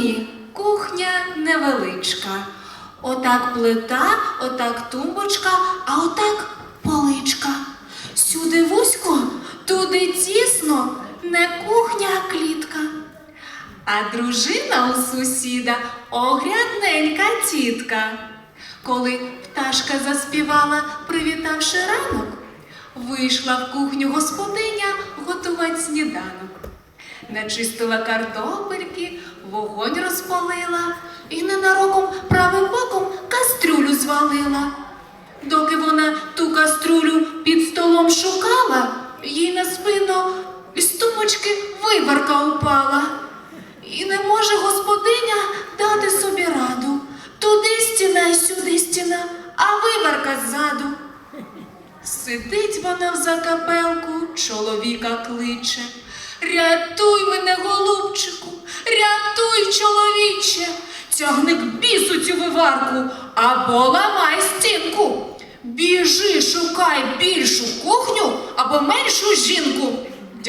домі кухня невеличка. Отак плита, отак тумбочка, а отак поличка. Сюди вузько, туди тісно, не кухня, а клітка. А дружина у сусіда огрядненька тітка. Коли пташка заспівала, привітавши ранок, вийшла в кухню господиня готувати сніданок. Начистила картопельки, вогонь розпалила і ненароком правим боком кастрюлю звалила. Доки вона ту каструлю під столом шукала, їй на спину із тумочки виборка упала. І не може господиня дати собі раду. Туди стіна й сюди стіна, а виборка ззаду. Сидить вона в закапелку, чоловіка кличе. Рятуй мене, голубчику, тягни к бісу цю виварку або ламай стінку. Біжи, шукай більшу кухню або меншу жінку.